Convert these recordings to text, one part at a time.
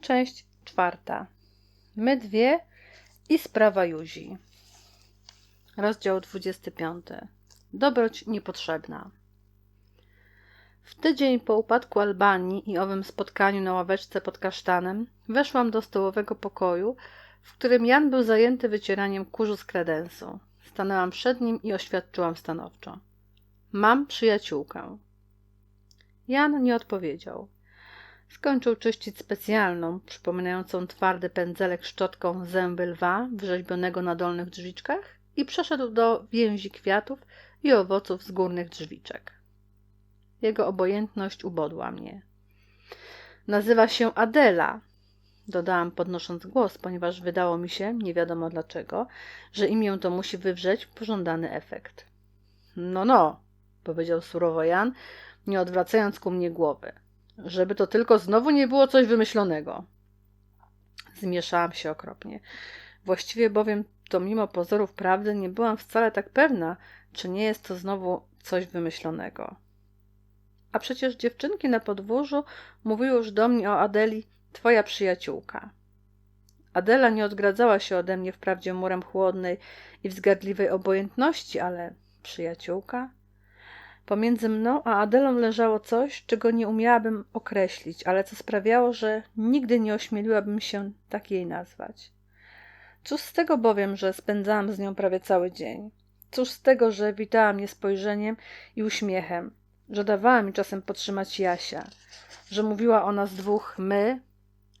Część czwarta. My dwie i sprawa Juzi. Rozdział 25. Dobroć niepotrzebna. W tydzień po upadku Albanii i owym spotkaniu na ławeczce pod kasztanem weszłam do stołowego pokoju, w którym Jan był zajęty wycieraniem kurzu z kredensu. Stanęłam przed nim i oświadczyłam stanowczo. Mam przyjaciółkę. Jan nie odpowiedział. Skończył czyścić specjalną, przypominającą twardy pędzelek szczotką zęby lwa wrzeźbionego na dolnych drzwiczkach i przeszedł do więzi kwiatów i owoców z górnych drzwiczek. Jego obojętność ubodła mnie. Nazywa się Adela, dodałam podnosząc głos, ponieważ wydało mi się, nie wiadomo dlaczego, że imię to musi wywrzeć pożądany efekt. No, no, powiedział surowo Jan, nie odwracając ku mnie głowy. Żeby to tylko znowu nie było coś wymyślonego. Zmieszałam się okropnie. Właściwie bowiem to mimo pozorów prawdy nie byłam wcale tak pewna, czy nie jest to znowu coś wymyślonego. A przecież dziewczynki na podwórzu mówiły już do mnie o Adeli, twoja przyjaciółka. Adela nie odgradzała się ode mnie wprawdzie murem chłodnej i wzgardliwej obojętności, ale przyjaciółka? Pomiędzy mną a Adelą leżało coś, czego nie umiałabym określić, ale co sprawiało, że nigdy nie ośmieliłabym się tak jej nazwać. Cóż z tego bowiem, że spędzałam z nią prawie cały dzień? Cóż z tego, że witała mnie spojrzeniem i uśmiechem, że dawała mi czasem podtrzymać Jasia, że mówiła o nas dwóch my,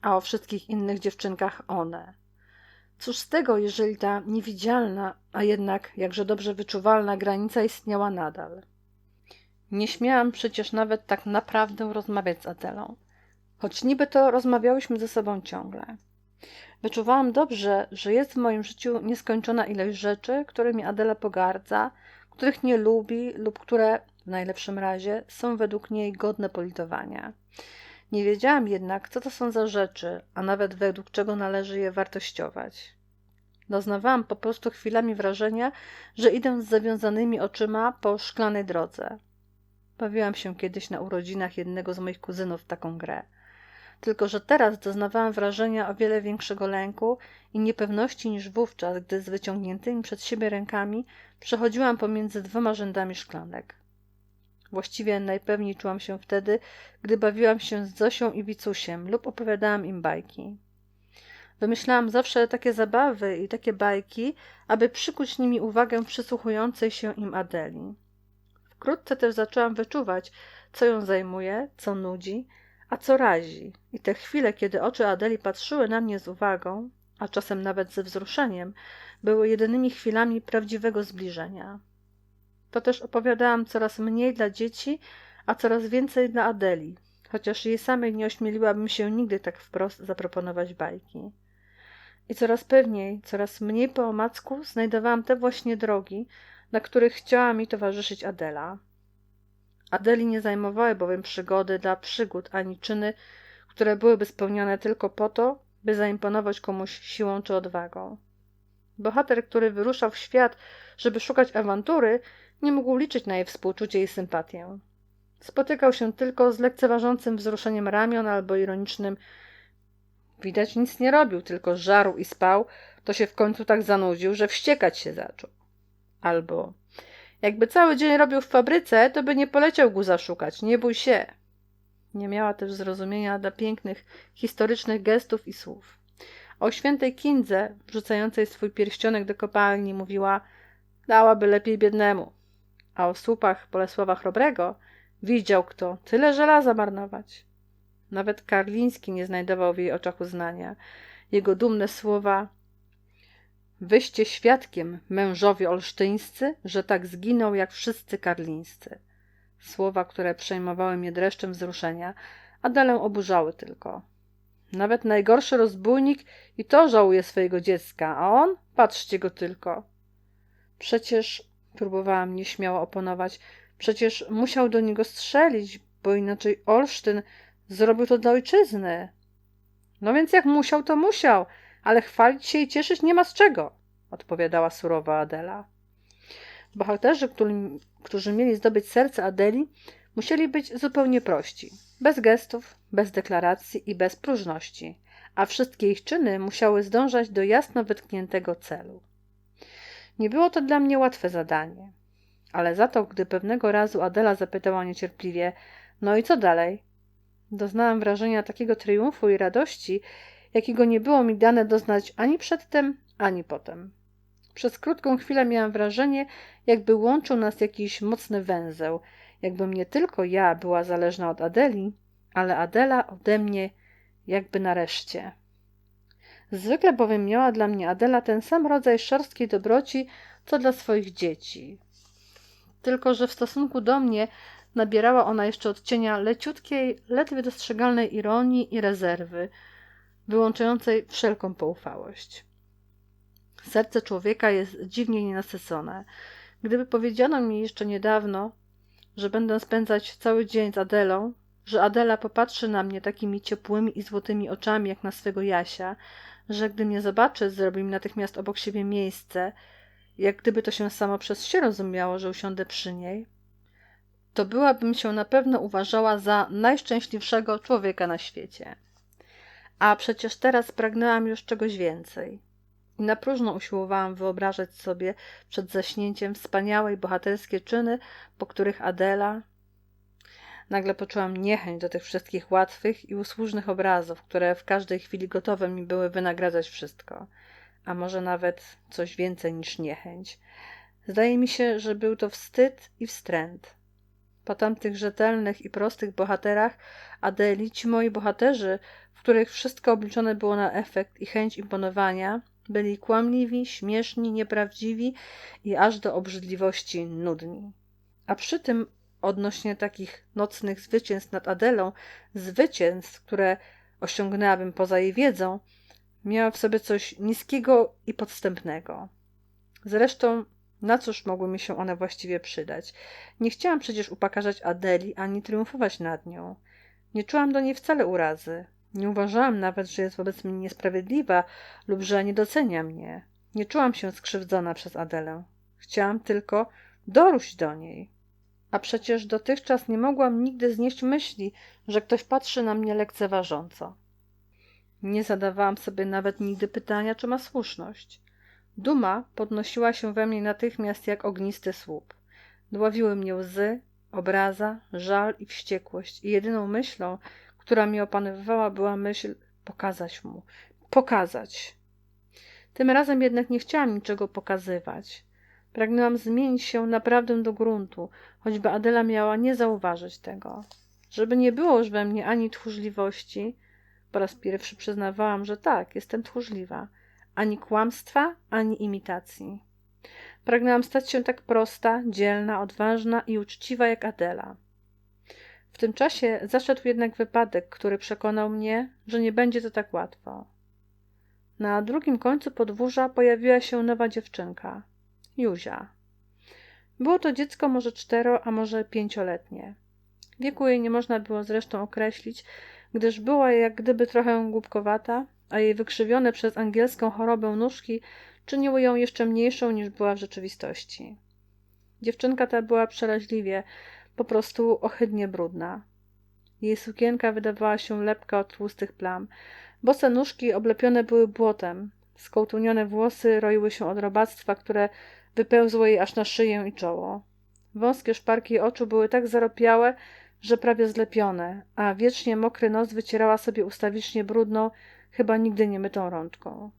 a o wszystkich innych dziewczynkach one. Cóż z tego, jeżeli ta niewidzialna, a jednak jakże dobrze wyczuwalna granica istniała nadal? Nie śmiałam przecież nawet tak naprawdę rozmawiać z Adelą, choć niby to rozmawiałyśmy ze sobą ciągle. Wyczuwałam dobrze, że jest w moim życiu nieskończona ilość rzeczy, którymi Adela pogardza, których nie lubi lub które, w najlepszym razie, są według niej godne politowania. Nie wiedziałam jednak, co to są za rzeczy, a nawet według czego należy je wartościować. Doznawałam po prostu chwilami wrażenia, że idę z zawiązanymi oczyma po szklanej drodze. Bawiłam się kiedyś na urodzinach jednego z moich kuzynów w taką grę. Tylko, że teraz doznawałam wrażenia o wiele większego lęku i niepewności niż wówczas, gdy z wyciągniętymi przed siebie rękami przechodziłam pomiędzy dwoma rzędami szklanek. Właściwie najpewniej czułam się wtedy, gdy bawiłam się z Zosią i Wicusiem lub opowiadałam im bajki. Wymyślałam zawsze takie zabawy i takie bajki, aby przykuć nimi uwagę przysłuchującej się im Adeli. Wkrótce też zaczęłam wyczuwać, co ją zajmuje, co nudzi, a co razi. I te chwile, kiedy oczy Adeli patrzyły na mnie z uwagą, a czasem nawet ze wzruszeniem, były jedynymi chwilami prawdziwego zbliżenia. To też opowiadałam coraz mniej dla dzieci, a coraz więcej dla Adeli, chociaż jej samej nie ośmieliłabym się nigdy tak wprost zaproponować bajki. I coraz pewniej, coraz mniej po omacku znajdowałam te właśnie drogi, na których chciała mi towarzyszyć Adela. Adeli nie zajmowały bowiem przygody dla przygód ani czyny, które byłyby spełnione tylko po to, by zaimponować komuś siłą czy odwagą. Bohater, który wyruszał w świat, żeby szukać awantury, nie mógł liczyć na jej współczucie i sympatię. Spotykał się tylko z lekceważącym wzruszeniem ramion albo ironicznym Widać nic nie robił, tylko żarł i spał, to się w końcu tak zanudził, że wściekać się zaczął. Albo jakby cały dzień robił w fabryce, to by nie poleciał guza szukać, nie bój się. Nie miała też zrozumienia dla pięknych, historycznych gestów i słów. O świętej Kindze, wrzucającej swój pierścionek do kopalni, mówiła dałaby lepiej biednemu. A o słupach Bolesława Chrobrego widział kto tyle żelaza marnować. Nawet Karliński nie znajdował w jej oczach uznania. Jego dumne słowa Wyście świadkiem, mężowie olsztyńscy, że tak zginął jak wszyscy karlińscy. Słowa, które przejmowały mnie dreszczem wzruszenia, a dalej oburzały tylko. Nawet najgorszy rozbójnik i to żałuje swojego dziecka, a on? Patrzcie go tylko. Przecież, próbowałam nieśmiało oponować, przecież musiał do niego strzelić, bo inaczej Olsztyn zrobił to dla ojczyzny. No więc jak musiał, to musiał – ale chwalić się i cieszyć nie ma z czego, odpowiadała surowa Adela. Bohaterzy, którzy mieli zdobyć serce Adeli, musieli być zupełnie prości, bez gestów, bez deklaracji i bez próżności. a wszystkie ich czyny musiały zdążać do jasno wytkniętego celu. Nie było to dla mnie łatwe zadanie, ale za to, gdy pewnego razu Adela zapytała niecierpliwie: No i co dalej? Doznałam wrażenia takiego triumfu i radości, jakiego nie było mi dane doznać ani przedtem, ani potem. Przez krótką chwilę miałam wrażenie, jakby łączył nas jakiś mocny węzeł, jakbym nie tylko ja była zależna od Adeli, ale Adela ode mnie jakby nareszcie. Zwykle bowiem miała dla mnie Adela ten sam rodzaj szorstkiej dobroci, co dla swoich dzieci. Tylko, że w stosunku do mnie nabierała ona jeszcze odcienia leciutkiej, ledwie dostrzegalnej ironii i rezerwy, wyłączającej wszelką poufałość. Serce człowieka jest dziwnie nienasycone. Gdyby powiedziano mi jeszcze niedawno, że będę spędzać cały dzień z Adelą, że Adela popatrzy na mnie takimi ciepłymi i złotymi oczami jak na swego Jasia, że gdy mnie zobaczy, zrobi mi natychmiast obok siebie miejsce, jak gdyby to się samo przez się rozumiało, że usiądę przy niej, to byłabym się na pewno uważała za najszczęśliwszego człowieka na świecie. A przecież teraz pragnęłam już czegoś więcej. I na próżno usiłowałam wyobrażać sobie przed zaśnięciem wspaniałe i bohaterskie czyny, po których Adela. Nagle poczułam niechęć do tych wszystkich łatwych i usłużnych obrazów, które w każdej chwili gotowe mi były wynagradzać wszystko, a może nawet coś więcej niż niechęć. Zdaje mi się, że był to wstyd i wstręt. Po tamtych rzetelnych i prostych bohaterach Adeli, ci moi bohaterzy, w których wszystko obliczone było na efekt i chęć imponowania, byli kłamliwi, śmieszni, nieprawdziwi i aż do obrzydliwości nudni. A przy tym odnośnie takich nocnych zwycięstw nad Adelą, zwycięstw, które osiągnęłabym poza jej wiedzą, miała w sobie coś niskiego i podstępnego. Zresztą, na cóż mogły mi się one właściwie przydać? Nie chciałam przecież upokarzać Adeli ani triumfować nad nią. Nie czułam do niej wcale urazy. Nie uważałam nawet, że jest wobec mnie niesprawiedliwa lub że nie docenia mnie. Nie czułam się skrzywdzona przez Adelę. Chciałam tylko doróść do niej. A przecież dotychczas nie mogłam nigdy znieść myśli, że ktoś patrzy na mnie lekceważąco. Nie zadawałam sobie nawet nigdy pytania, czy ma słuszność. Duma podnosiła się we mnie natychmiast jak ognisty słup. Dławiły mnie łzy, obraza, żal i wściekłość i jedyną myślą, która mi opanowywała, była myśl pokazać mu, pokazać. Tym razem jednak nie chciałam niczego pokazywać. Pragnęłam zmienić się naprawdę do gruntu, choćby Adela miała nie zauważyć tego. Żeby nie było już we mnie ani tchórzliwości, po raz pierwszy przyznawałam, że tak, jestem tchórzliwa, ani kłamstwa, ani imitacji. Pragnęłam stać się tak prosta, dzielna, odważna i uczciwa jak Adela. W tym czasie zaszedł jednak wypadek, który przekonał mnie, że nie będzie to tak łatwo. Na drugim końcu podwórza pojawiła się nowa dziewczynka Juzia. Było to dziecko może cztero, a może pięcioletnie. Wieku jej nie można było zresztą określić, gdyż była jak gdyby trochę głupkowata, a jej wykrzywione przez angielską chorobę nóżki czyniły ją jeszcze mniejszą niż była w rzeczywistości. Dziewczynka ta była przeraźliwie, po prostu ohydnie brudna. Jej sukienka wydawała się lepka od tłustych plam. Bose nóżki oblepione były błotem. Skołtunione włosy roiły się od robactwa, które wypełzło jej aż na szyję i czoło. Wąskie szparki oczu były tak zaropiałe, że prawie zlepione, a wiecznie mokry nos wycierała sobie ustawicznie brudną, chyba nigdy nie mytą rączką.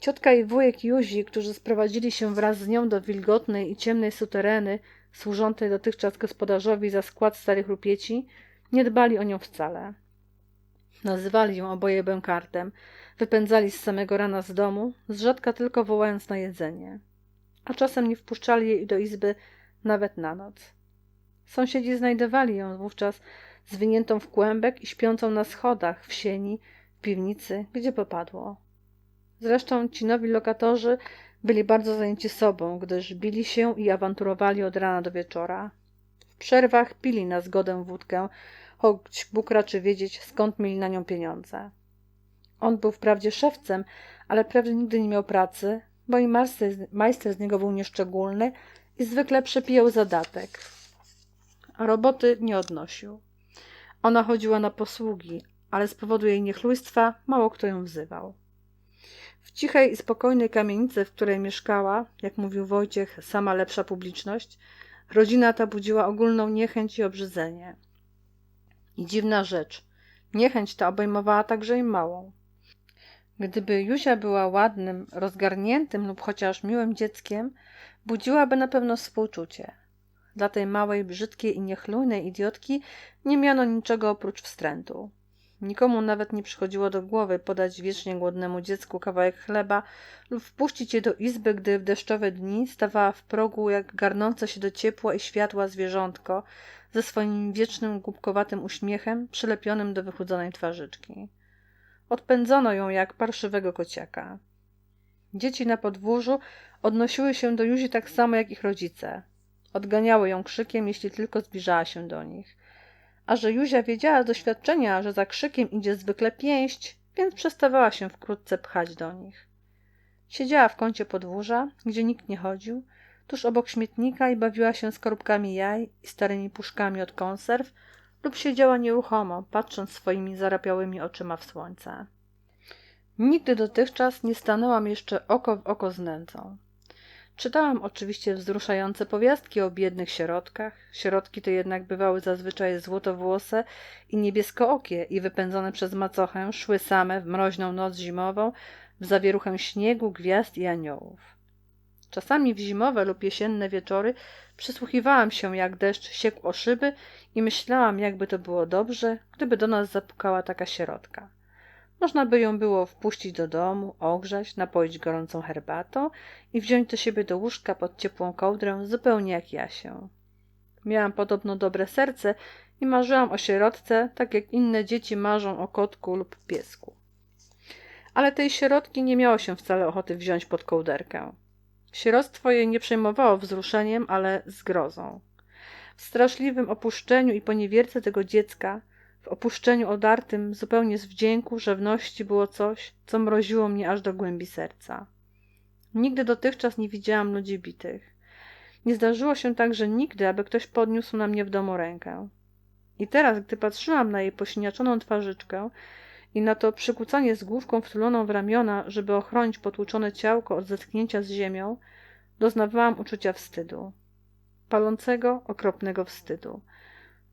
Ciotka i wujek Juzi, którzy sprowadzili się wraz z nią do wilgotnej i ciemnej sutereny, służącej dotychczas gospodarzowi za skład starych rupieci, nie dbali o nią wcale. Nazywali ją oboje bękartem, wypędzali z samego rana z domu, z rzadka tylko wołając na jedzenie. A czasem nie wpuszczali jej do izby nawet na noc. Sąsiedzi znajdowali ją wówczas zwiniętą w kłębek i śpiącą na schodach, w sieni, piwnicy, gdzie popadło. Zresztą ci nowi lokatorzy byli bardzo zajęci sobą, gdyż bili się i awanturowali od rana do wieczora. W przerwach pili na zgodę wódkę, choć Bóg raczy wiedzieć, skąd mieli na nią pieniądze. On był wprawdzie szewcem, ale prawie nigdy nie miał pracy, bo i majster, majster z niego był nieszczególny i zwykle przepijał zadatek. Roboty nie odnosił. Ona chodziła na posługi, ale z powodu jej niechlujstwa mało kto ją wzywał. W cichej i spokojnej kamienicy, w której mieszkała, jak mówił Wojciech, sama lepsza publiczność, rodzina ta budziła ogólną niechęć i obrzydzenie. I dziwna rzecz, niechęć ta obejmowała także i małą. Gdyby Juzia była ładnym, rozgarniętym lub chociaż miłym dzieckiem, budziłaby na pewno współczucie. Dla tej małej, brzydkiej i niechlujnej idiotki nie miano niczego oprócz wstrętu. Nikomu nawet nie przychodziło do głowy podać wiecznie głodnemu dziecku kawałek chleba lub wpuścić je do izby, gdy w deszczowe dni stawała w progu jak garnące się do ciepła i światła zwierzątko ze swoim wiecznym głupkowatym uśmiechem przylepionym do wychudzonej twarzyczki. Odpędzono ją jak parszywego kociaka. Dzieci na podwórzu odnosiły się do Juzi tak samo jak ich rodzice. Odganiały ją krzykiem, jeśli tylko zbliżała się do nich. A że Juzia wiedziała z doświadczenia, że za krzykiem idzie zwykle pięść, więc przestawała się wkrótce pchać do nich. Siedziała w kącie podwórza, gdzie nikt nie chodził, tuż obok śmietnika i bawiła się skorupkami jaj i starymi puszkami od konserw, lub siedziała nieruchomo, patrząc swoimi zarapiałymi oczyma w słońce. Nigdy dotychczas nie stanęłam jeszcze oko w oko z nędzą. Czytałam oczywiście wzruszające powiastki o biednych sierotkach. Sierotki te jednak bywały zazwyczaj złotowłose i niebieskookie i wypędzone przez macochę szły same w mroźną noc zimową w zawieruchę śniegu, gwiazd i aniołów. Czasami w zimowe lub jesienne wieczory przysłuchiwałam się, jak deszcz siekł o szyby i myślałam, jakby to było dobrze, gdyby do nas zapukała taka sierotka. Można by ją było wpuścić do domu, ogrzać, napoić gorącą herbatą i wziąć do siebie do łóżka pod ciepłą kołdrę, zupełnie jak ja się. Miałam podobno dobre serce i marzyłam o sierotce, tak jak inne dzieci marzą o kotku lub piesku. Ale tej sierotki nie miało się wcale ochoty wziąć pod kołderkę. Sieroctwo jej nie przejmowało wzruszeniem, ale zgrozą. W straszliwym opuszczeniu i poniewierce tego dziecka, w opuszczeniu odartym zupełnie z wdzięku, rzewności było coś, co mroziło mnie aż do głębi serca. Nigdy dotychczas nie widziałam ludzi bitych. Nie zdarzyło się także nigdy, aby ktoś podniósł na mnie w domu rękę. I teraz, gdy patrzyłam na jej posiniaczoną twarzyczkę i na to przykucanie z główką wtuloną w ramiona, żeby ochronić potłuczone ciałko od zetknięcia z ziemią, doznawałam uczucia wstydu. Palącego, okropnego wstydu.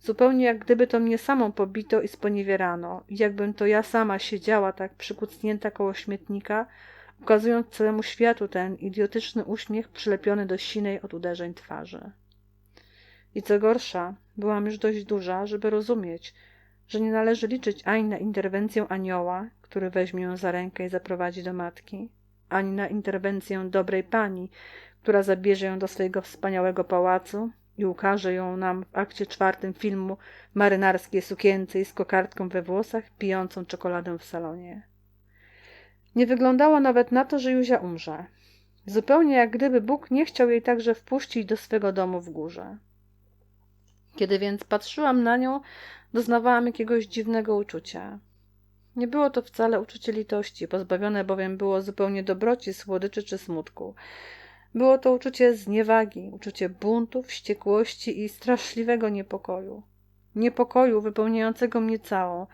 Zupełnie jak gdyby to mnie samą pobito i sponiewierano, i jakbym to ja sama siedziała tak przykucnięta koło śmietnika, ukazując całemu światu ten idiotyczny uśmiech przylepiony do sinej od uderzeń twarzy. I co gorsza, byłam już dość duża, żeby rozumieć, że nie należy liczyć ani na interwencję anioła, który weźmie ją za rękę i zaprowadzi do matki, ani na interwencję dobrej pani, która zabierze ją do swojego wspaniałego pałacu i ukaże ją nam w akcie czwartym filmu marynarskiej sukience z kokardką we włosach, pijącą czekoladę w salonie. Nie wyglądało nawet na to, że Józia umrze. Zupełnie jak gdyby Bóg nie chciał jej także wpuścić do swego domu w górze. Kiedy więc patrzyłam na nią, doznawałam jakiegoś dziwnego uczucia. Nie było to wcale uczucie litości, pozbawione bowiem było zupełnie dobroci, słodyczy czy smutku. Było to uczucie zniewagi, uczucie buntu, wściekłości i straszliwego niepokoju. Niepokoju wypełniającego mnie całą,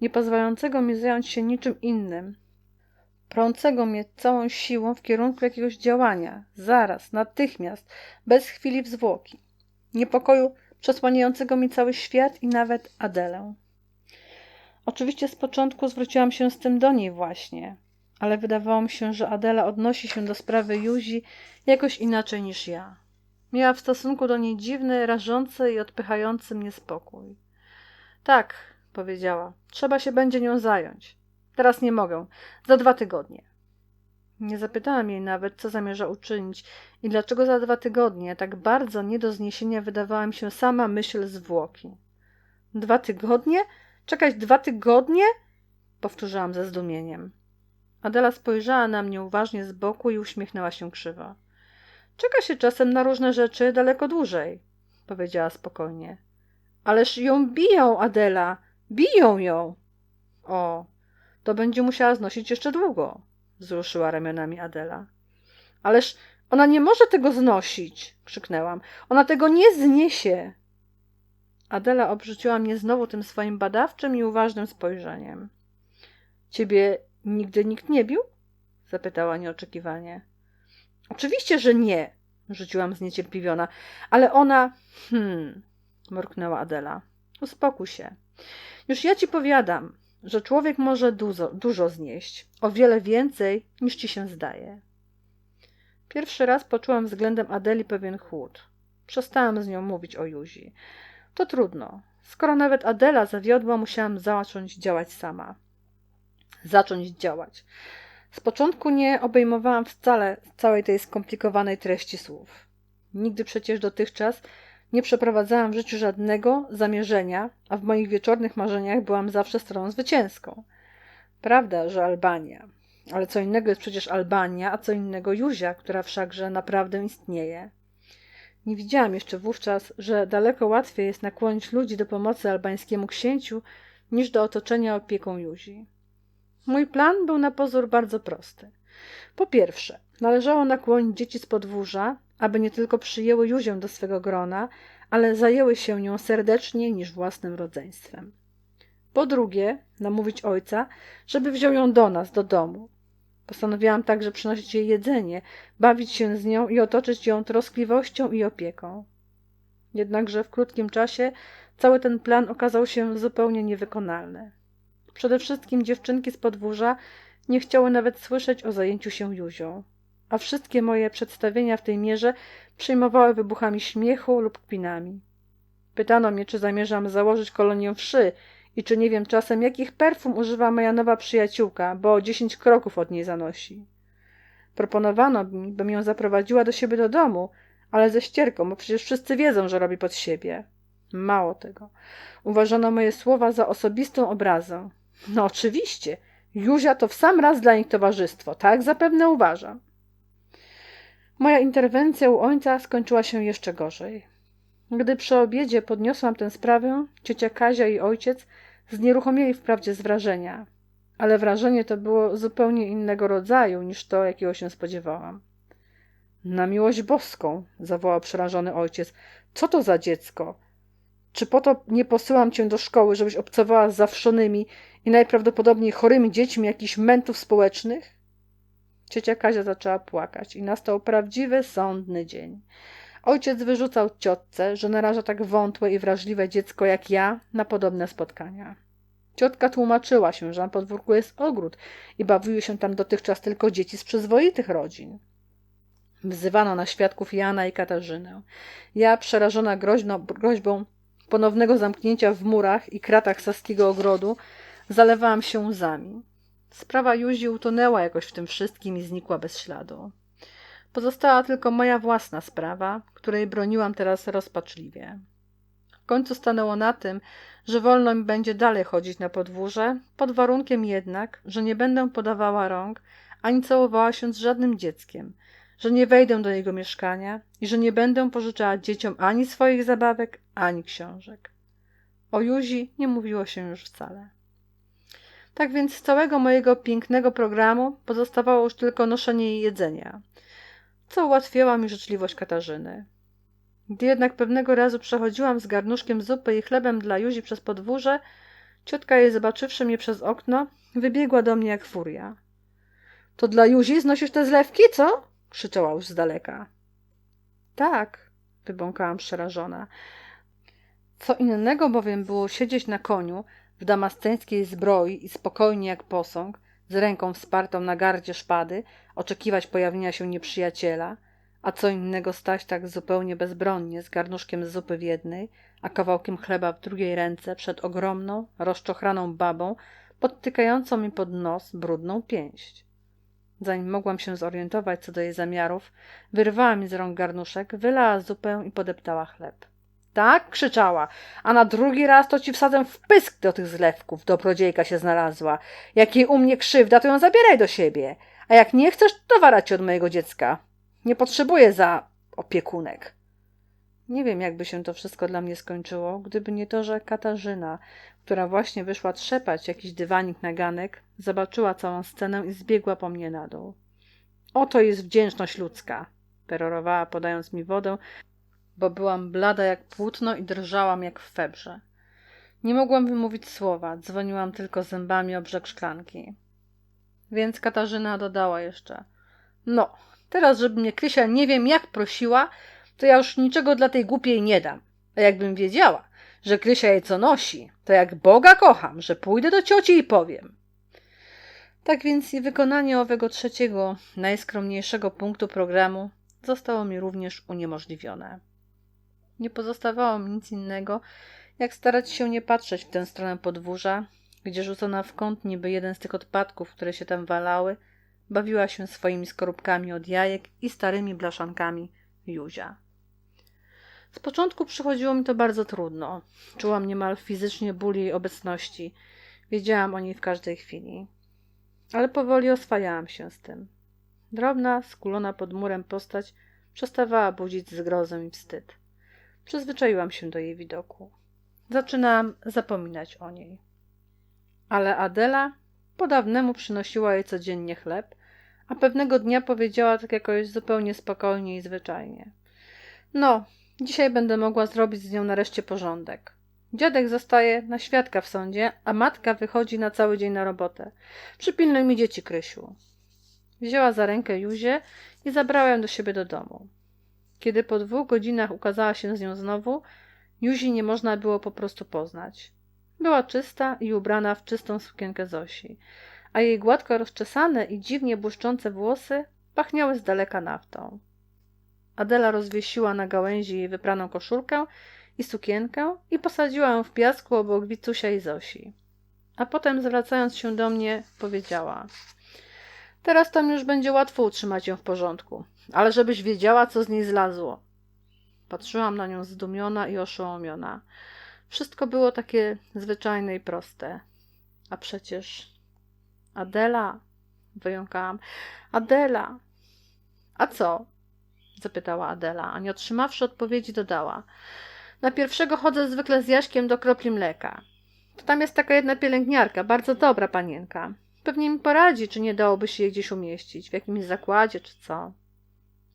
nie pozwalającego mi zająć się niczym innym, prącego mnie całą siłą w kierunku jakiegoś działania, zaraz, natychmiast, bez chwili zwłoki. Niepokoju przesłaniającego mi cały świat i nawet Adelę. Oczywiście z początku zwróciłam się z tym do niej właśnie, ale wydawało mi się, że Adela odnosi się do sprawy Juzi jakoś inaczej niż ja. Miała w stosunku do niej dziwny, rażący i odpychający mnie spokój. Tak, powiedziała, trzeba się będzie nią zająć. Teraz nie mogę, za dwa tygodnie. Nie zapytałam jej nawet, co zamierza uczynić i dlaczego za dwa tygodnie tak bardzo nie do zniesienia wydawała mi się sama myśl zwłoki. Dwa tygodnie? Czekać dwa tygodnie? Powtórzyłam ze zdumieniem. Adela spojrzała na mnie uważnie z boku i uśmiechnęła się krzywo. Czeka się czasem na różne rzeczy daleko dłużej, powiedziała spokojnie. Ależ ją biją, Adela! Biją ją! O, to będzie musiała znosić jeszcze długo, wzruszyła ramionami Adela. Ależ ona nie może tego znosić, krzyknęłam. Ona tego nie zniesie. Adela obrzuciła mnie znowu tym swoim badawczym i uważnym spojrzeniem. Ciebie nigdy nikt nie bił? zapytała nieoczekiwanie. Oczywiście, że nie, rzuciłam zniecierpliwiona, ale ona. Hmm, mruknęła Adela. Uspokój się. Już ja ci powiadam, że człowiek może dużo, dużo znieść, o wiele więcej niż ci się zdaje. Pierwszy raz poczułam względem Adeli pewien chłód. Przestałam z nią mówić o Juzi. To trudno. Skoro nawet Adela zawiodła, musiałam zacząć działać sama. Zacząć działać. Z początku nie obejmowałam wcale całej tej skomplikowanej treści słów. Nigdy przecież dotychczas nie przeprowadzałam w życiu żadnego zamierzenia, a w moich wieczornych marzeniach byłam zawsze stroną zwycięską. Prawda, że Albania. Ale co innego jest przecież Albania, a co innego Juzia, która wszakże naprawdę istnieje. Nie widziałam jeszcze wówczas, że daleko łatwiej jest nakłonić ludzi do pomocy albańskiemu księciu, niż do otoczenia opieką Juzi. Mój plan był na pozór bardzo prosty. Po pierwsze, należało nakłonić dzieci z podwórza, aby nie tylko przyjęły Juzię do swego grona, ale zajęły się nią serdeczniej niż własnym rodzeństwem. Po drugie, namówić ojca, żeby wziął ją do nas, do domu. Postanowiłam także przynosić jej jedzenie, bawić się z nią i otoczyć ją troskliwością i opieką. Jednakże w krótkim czasie cały ten plan okazał się zupełnie niewykonalny. Przede wszystkim dziewczynki z podwórza nie chciały nawet słyszeć o zajęciu się Juzią, a wszystkie moje przedstawienia w tej mierze przyjmowały wybuchami śmiechu lub kpinami. Pytano mnie, czy zamierzam założyć kolonię wszy i czy nie wiem czasem, jakich perfum używa moja nowa przyjaciółka, bo dziesięć kroków od niej zanosi. Proponowano mi, bym ją zaprowadziła do siebie do domu, ale ze ścierką, bo przecież wszyscy wiedzą, że robi pod siebie. Mało tego. Uważano moje słowa za osobistą obrazę. No oczywiście. Juzia to w sam raz dla nich towarzystwo. Tak zapewne uważam. Moja interwencja u ojca skończyła się jeszcze gorzej. Gdy przy obiedzie podniosłam tę sprawę, ciocia Kazia i ojciec znieruchomieli wprawdzie z wrażenia, ale wrażenie to było zupełnie innego rodzaju niż to, jakiego się spodziewałam. Na miłość boską, zawołał przerażony ojciec. Co to za dziecko? Czy po to nie posyłam cię do szkoły, żebyś obcowała z zawszonymi i najprawdopodobniej chorymi dziećmi jakichś mentów społecznych? Ciocia Kazia zaczęła płakać i nastał prawdziwy, sądny dzień. Ojciec wyrzucał ciotce, że naraża tak wątłe i wrażliwe dziecko jak ja na podobne spotkania. Ciotka tłumaczyła się, że na podwórku jest ogród i bawiły się tam dotychczas tylko dzieci z przyzwoitych rodzin. Wzywano na świadków Jana i Katarzynę. Ja, przerażona groźno, groźbą ponownego zamknięcia w murach i kratach saskiego ogrodu, zalewałam się łzami. Sprawa Juzi utonęła jakoś w tym wszystkim i znikła bez śladu. Pozostała tylko moja własna sprawa, której broniłam teraz rozpaczliwie. W końcu stanęło na tym, że wolno mi będzie dalej chodzić na podwórze, pod warunkiem jednak, że nie będę podawała rąk ani całowała się z żadnym dzieckiem, że nie wejdę do jego mieszkania i że nie będę pożyczała dzieciom ani swoich zabawek, ani książek. O Juzi nie mówiło się już wcale. Tak więc z całego mojego pięknego programu pozostawało już tylko noszenie jej jedzenia, co ułatwiała mi życzliwość Katarzyny. Gdy jednak pewnego razu przechodziłam z garnuszkiem zupy i chlebem dla Juzi przez podwórze, ciotka jej zobaczywszy mnie przez okno, wybiegła do mnie jak furia. To dla Juzi znosisz te zlewki, co? krzyczała już z daleka. Tak, wybąkałam przerażona. Co innego bowiem było siedzieć na koniu w damasceńskiej zbroi i spokojnie jak posąg, z ręką wspartą na gardzie szpady, oczekiwać pojawienia się nieprzyjaciela, a co innego stać tak zupełnie bezbronnie z garnuszkiem zupy w jednej, a kawałkiem chleba w drugiej ręce przed ogromną, rozczochraną babą, podtykającą mi pod nos brudną pięść. Zanim mogłam się zorientować co do jej zamiarów, wyrwała mi z rąk garnuszek, wylała zupę i podeptała chleb. Tak? krzyczała. A na drugi raz to ci wsadzę w pysk do tych zlewków. Dobrodziejka się znalazła. Jak jej u mnie krzywda, to ją zabieraj do siebie. A jak nie chcesz, to wara od mojego dziecka. Nie potrzebuję za opiekunek. Nie wiem, jakby się to wszystko dla mnie skończyło, gdyby nie to, że Katarzyna, która właśnie wyszła trzepać jakiś dywanik na ganek, zobaczyła całą scenę i zbiegła po mnie na dół. Oto jest wdzięczność ludzka, perorowała, podając mi wodę, bo byłam blada jak płótno i drżałam jak w febrze. Nie mogłam wymówić słowa, dzwoniłam tylko zębami o brzeg szklanki. Więc Katarzyna dodała jeszcze: No, teraz, żeby mnie Krysia nie wiem jak prosiła, to ja już niczego dla tej głupiej nie dam. A jakbym wiedziała, że Krysia jej co nosi, to jak Boga kocham, że pójdę do cioci i powiem. Tak więc i wykonanie owego trzeciego, najskromniejszego punktu programu zostało mi również uniemożliwione. Nie pozostawało mi nic innego, jak starać się nie patrzeć w tę stronę podwórza, gdzie rzucona w kąt niby jeden z tych odpadków, które się tam walały, bawiła się swoimi skorupkami od jajek i starymi blaszankami Juzia. Z początku przychodziło mi to bardzo trudno. Czułam niemal fizycznie ból jej obecności. Wiedziałam o niej w każdej chwili. Ale powoli oswajałam się z tym. Drobna, skulona pod murem postać przestawała budzić zgrozę i wstyd. Przyzwyczaiłam się do jej widoku. Zaczynałam zapominać o niej. Ale Adela po dawnemu przynosiła jej codziennie chleb, a pewnego dnia powiedziała tak jakoś zupełnie spokojnie i zwyczajnie. No, dzisiaj będę mogła zrobić z nią nareszcie porządek. Dziadek zostaje na świadka w sądzie, a matka wychodzi na cały dzień na robotę. Przypilnuj mi dzieci, Krysiu. Wzięła za rękę Juzię i zabrała ją do siebie do domu. Kiedy po dwóch godzinach ukazała się z nią znowu, Juzi nie można było po prostu poznać. Była czysta i ubrana w czystą sukienkę Zosi, a jej gładko rozczesane i dziwnie błyszczące włosy pachniały z daleka naftą. Adela rozwiesiła na gałęzi jej wypraną koszulkę i sukienkę i posadziła ją w piasku obok Wicusia i Zosi. A potem, zwracając się do mnie, powiedziała: Teraz tam już będzie łatwo utrzymać ją w porządku, ale żebyś wiedziała, co z niej zlazło. Patrzyłam na nią zdumiona i oszołomiona. Wszystko było takie zwyczajne i proste. A przecież. Adela! Wyjąkałam. Adela! A co? zapytała Adela, a nie otrzymawszy odpowiedzi, dodała. Na pierwszego chodzę zwykle z Jaśkiem do kropli mleka. To tam jest taka jedna pielęgniarka, bardzo dobra panienka. Pewnie mi poradzi, czy nie dałoby się jej gdzieś umieścić, w jakimś zakładzie, czy co.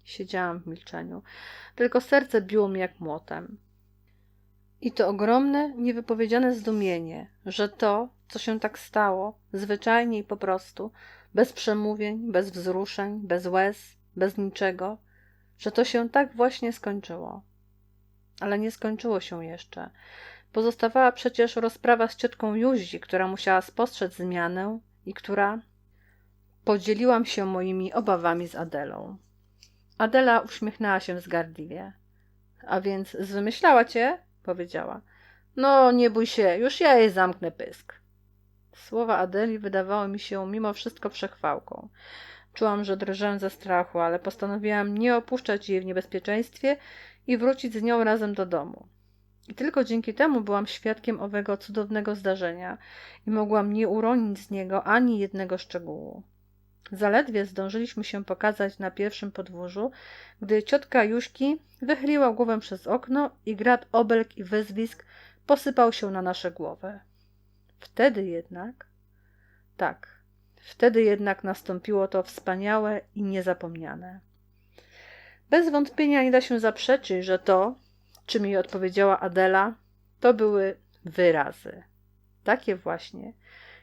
Siedziałam w milczeniu. Tylko serce biło mi jak młotem. I to ogromne, niewypowiedziane zdumienie, że to, co się tak stało, zwyczajnie i po prostu, bez przemówień, bez wzruszeń, bez łez, bez niczego, że to się tak właśnie skończyło. Ale nie skończyło się jeszcze. Pozostawała przecież rozprawa z ciotką Juzi, która musiała spostrzec zmianę i która podzieliłam się moimi obawami z Adelą. Adela uśmiechnęła się zgardliwie. A więc zwymyślała cię? powiedziała. No, nie bój się, już ja jej zamknę pysk. Słowa Adeli wydawały mi się mimo wszystko przechwałką. Czułam, że drżę ze strachu, ale postanowiłam nie opuszczać jej w niebezpieczeństwie i wrócić z nią razem do domu. I tylko dzięki temu byłam świadkiem owego cudownego zdarzenia i mogłam nie uronić z niego ani jednego szczegółu. Zaledwie zdążyliśmy się pokazać na pierwszym podwórzu, gdy ciotka Juśki wychyliła głowę przez okno i grad obelg i wyzwisk posypał się na nasze głowy. Wtedy jednak, tak, wtedy jednak nastąpiło to wspaniałe i niezapomniane. Bez wątpienia nie da się zaprzeczyć, że to, czym jej odpowiedziała Adela, to były wyrazy. Takie właśnie,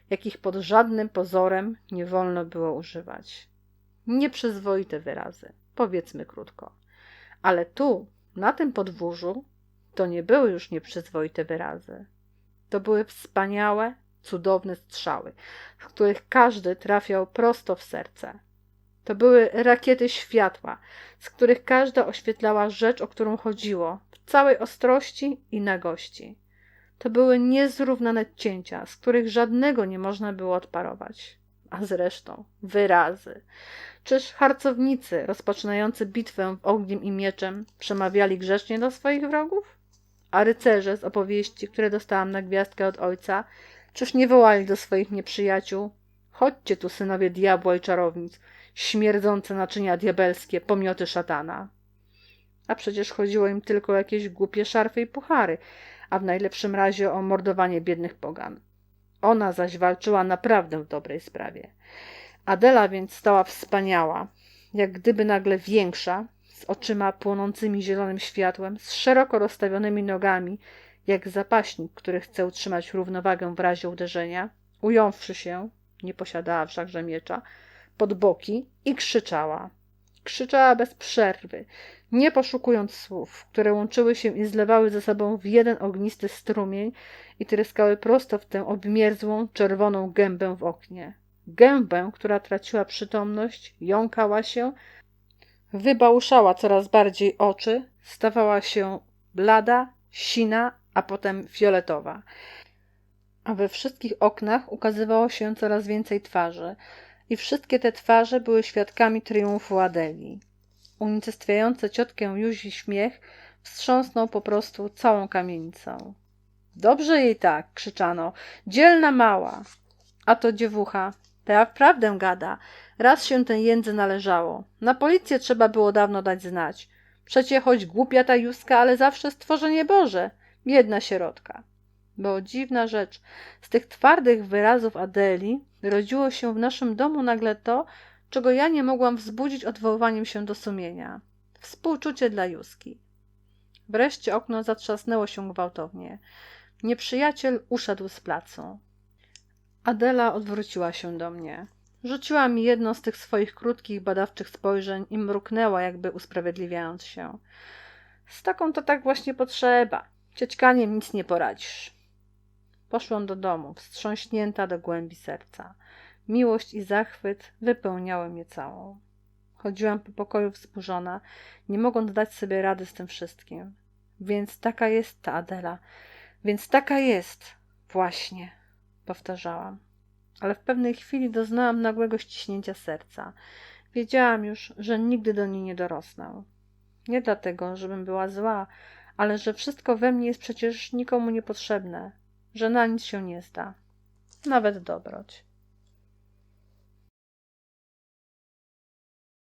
jakich pod żadnym pozorem nie wolno było używać. Nieprzyzwoite wyrazy, powiedzmy krótko. Ale tu, na tym podwórzu, to nie były już nieprzyzwoite wyrazy. To były wspaniałe, cudowne strzały, w których każdy trafiał prosto w serce. To były rakiety światła, z których każda oświetlała rzecz, o którą chodziło, w całej ostrości i nagości. To były niezrównane cięcia, z których żadnego nie można było odparować. A zresztą wyrazy. Czyż harcownicy rozpoczynający bitwę ogniem i mieczem przemawiali grzecznie do swoich wrogów? A rycerze z opowieści, które dostałam na gwiazdkę od ojca, czyż nie wołali do swoich nieprzyjaciół? Chodźcie tu, synowie diabła i czarownic, śmierdzące naczynia diabelskie, pomioty szatana. A przecież chodziło im tylko o jakieś głupie szarfy i puchary, a w najlepszym razie o mordowanie biednych pogan. Ona zaś walczyła naprawdę w dobrej sprawie. Adela więc stała wspaniała, jak gdyby nagle większa, z oczyma płonącymi zielonym światłem, z szeroko rozstawionymi nogami, jak zapaśnik, który chce utrzymać równowagę w razie uderzenia, ująwszy się, nie posiadała wszakże miecza, pod boki i krzyczała. Krzyczała bez przerwy, nie poszukując słów, które łączyły się i zlewały ze sobą w jeden ognisty strumień i tryskały prosto w tę obmierzłą, czerwoną gębę w oknie. Gębę, która traciła przytomność, jąkała się, wybałuszała coraz bardziej oczy, stawała się blada, sina, a potem fioletowa. A we wszystkich oknach ukazywało się coraz więcej twarzy, i wszystkie te twarze były świadkami triumfu Adeli. Unicestwiający ciotkę Juzi śmiech wstrząsnął po prostu całą kamienicą. Dobrze jej tak, krzyczano. Dzielna mała. A to dziewucha. Ta prawdę gada. Raz się ten jędzy należało. Na policję trzeba było dawno dać znać. Przecie choć głupia ta Juska, ale zawsze stworzenie Boże. Biedna sierotka. Bo dziwna rzecz, z tych twardych wyrazów Adeli rodziło się w naszym domu nagle to, czego ja nie mogłam wzbudzić odwoływaniem się do sumienia. Współczucie dla Juski. Wreszcie okno zatrzasnęło się gwałtownie. Nieprzyjaciel uszedł z placu. Adela odwróciła się do mnie. Rzuciła mi jedno z tych swoich krótkich, badawczych spojrzeń i mruknęła, jakby usprawiedliwiając się. Z taką to tak właśnie potrzeba. Ciećkaniem nic nie poradzisz. Poszłam do domu, wstrząśnięta do głębi serca. Miłość i zachwyt wypełniały mnie całą. Chodziłam po pokoju wzburzona, nie mogąc dać sobie rady z tym wszystkim. Więc taka jest ta Adela. Więc taka jest. Właśnie, powtarzałam. Ale w pewnej chwili doznałam nagłego ściśnięcia serca. Wiedziałam już, że nigdy do niej nie dorosnę. Nie dlatego, żebym była zła, ale że wszystko we mnie jest przecież nikomu niepotrzebne, że na nic się nie zda, nawet dobroć.